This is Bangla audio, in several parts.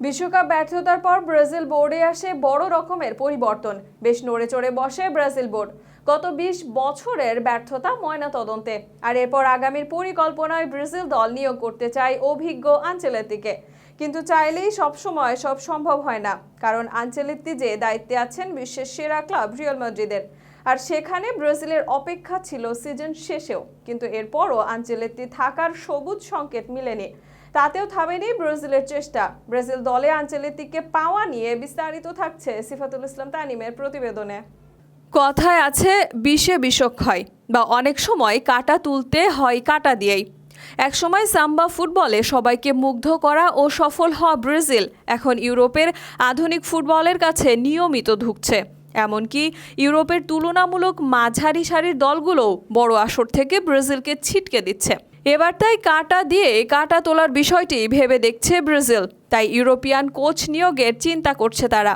বিশ্বকাপ ব্যর্থতার পর ব্রাজিল বোর্ডে আসে বড় রকমের পরিবর্তন। বেশ নড়ে চড়ে বসে ব্রাজিল বোর্ড। গত বিশ বছরের ব্যর্থতা ময়না তদন্তে আর এরপর আগামীর পরিকল্পনায় ব্রাজিল দল নিয়োগ করতে চায় অভিজ্ঞ আঞ্চেলেত্তিকে। কিন্তু চাইলেই সবসময় সব সম্ভব হয় না, কারণ আঞ্চেলেত্তি যে দায়িত্বে আছেন বিশ্বের সেরা ক্লাব রিয়াল মাদ্রিদের। আর সেখানে ব্রাজিলের অপেক্ষা ছিল সিজন শেষেও। কিন্তু এরপরও আঞ্চেলেত্তি থাকার সবুজ সংকেত মিলেনি। তাতেও থামেনি ব্রাজিলের চেষ্টা। ব্রাজিল দলে আঞ্চলিককে পাওয়া নিয়ে বিস্তারিত থাকছে সিফাতুল ইসলাম তানিমের প্রতিবেদনে। কথায় আছে, বিষে বিষক্ষয় বা অনেক সময় কাটা তুলতে হয় কাটা দিয়েই। একসময় সাম্বা ফুটবলে সবাইকে মুগ্ধ করা ও সফল হওয়া ব্রাজিল এখন ইউরোপের আধুনিক ফুটবলের কাছে নিয়মিত ধুঁকছে এমনকি ইউরোপের তুলনামূলক মাঝারি সারির দলগুলোও বড় আসর থেকে ব্রাজিলকে ছিটকে দিচ্ছে। এবার তাই কাটা দিয়ে কাটা তোলার বিষয়টি ভেবে দেখছে ব্রাজিল, তাই ইউরোপিয়ান কোচ নিয়োগের চিন্তা করছে তারা।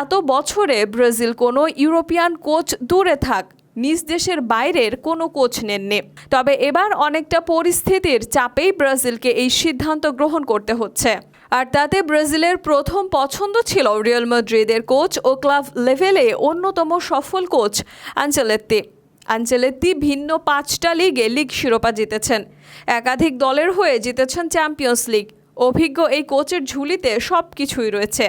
এত বছরে ব্রাজিল কোনো ইউরোপিয়ান কোচ দূরে থাক, নিজ দেশের বাইরের কোনো কোচ নেননি। তবে এবার অনেকটা পরিস্থিতির চাপেই ব্রাজিলকে এই সিদ্ধান্ত গ্রহণ করতে হচ্ছে। আর তাতে ব্রাজিলের প্রথম পছন্দ ছিল রিয়াল মাদ্রিদের কোচ ও ক্লাব লেভেলে অন্যতম সফল কোচ আঞ্চলেত্তি। আঞ্চেলেত্তি ভিন্ন পাঁচটা লিগে লিগ শিরোপা জিতেছেন। একাধিক দলের হয়ে জিতেছেন চ্যাম্পিয়ন্স লিগ। অভিজ্ঞ এই কোচের ঝুলিতে সব কিছুই রয়েছে,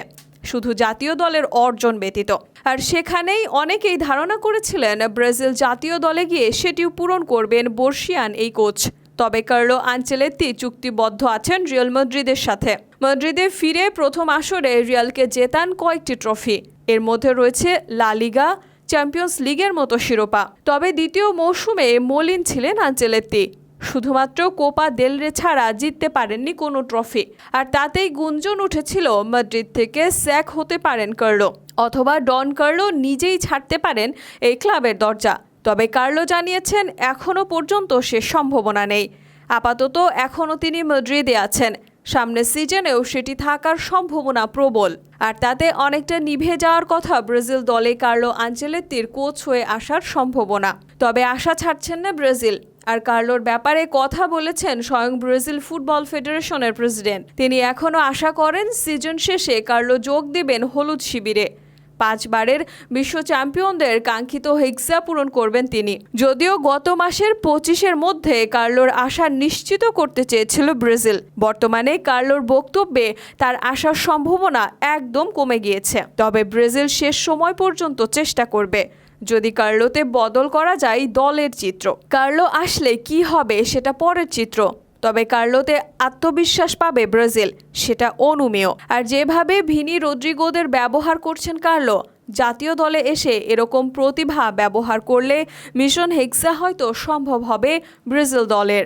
শুধু জাতীয় দলের অর্জন ব্যতীত। আর সেখানেই অনেকেই ধারণা করেছিলেন ব্রাজিল জাতীয় দলে গিয়ে সেটিও পূরণ করবেন বর্ষিয়ান এই কোচ। তবে কার্লো আঞ্চেলেত্তি চুক্তিবদ্ধ আছেন রিয়াল মাদ্রিদের সাথে। মাদ্রিদে ফিরে প্রথম আসরে রিয়ালকে জেতান কয়েকটি ট্রফি। এর মধ্যে রয়েছে লা লিগা, চ্যাম্পিয়ন্স লিগের মতো শিরোপা। তবে দ্বিতীয় মৌসুমে মলিন ছিলেন আঞ্চেলেত্তি। শুধুমাত্র কোপা দেলরে ছাড়া জিততে পারেননি কোনো ট্রফি। আর তাতেই গুঞ্জন উঠেছিল মাদ্রিদ থেকে স্যাক হতে পারেন কার্লো। অথবা ডন কার্লো নিজেই ছাড়তে পারেন এই ক্লাবের দরজা। তবে কার্লো জানিয়েছেন, এখনও পর্যন্ত সে সম্ভাবনা নেই। আপাতত এখনও তিনি মাদ্রিদে আছেন। সামনের সিজনেও সেটি থাকার সম্ভাবনা প্রবল। আর তাতে অনেকটা নিভে যাওয়ার কথা ব্রাজিল দলে কার্লো আঞ্চেলেত্তির কোচ হয়ে আসার সম্ভাবনা। তবে আশা ছাড়ছেন না ব্রাজিল। আর কার্লোর ব্যাপারে কথা বলেছেন স্বয়ং ব্রাজিল ফুটবল ফেডারেশনের প্রেসিডেন্ট। তিনি এখনও আশা করেন, সিজন শেষে কার্লো যোগ দেবেন হলুদ শিবিরে। পাঁচবারের বিশ্ব চ্যাম্পিয়নদের কাঙ্ক্ষিত হিক্সা পূরণ করবেন তিনি। যদিও গত মাসের পঁচিশের মধ্যে কার্লোর আশা নিশ্চিত করতে চেয়েছিল ব্রাজিল। বর্তমানে কার্লোর বক্তব্যে তার আসার সম্ভাবনা একদম কমে গিয়েছে। তবে ব্রাজিল শেষ সময় পর্যন্ত চেষ্টা করবে। যদি কার্লোতে বদল করা যায় দলের চিত্র। কার্লো আসলে কি হবে সেটা পরের চিত্র। তবে কার্লোতে আত্মবিশ্বাস পাবে ব্রাজিল, সেটা অনুমেয়। আর যেভাবে ভিনি রদ্রিগোদের ব্যবহার করছেন কার্লো, জাতীয় দলে এসে এরকম প্রতিভা ব্যবহার করলে মিশন হেক্সা হয়তো সম্ভব হবে ব্রাজিল দলের।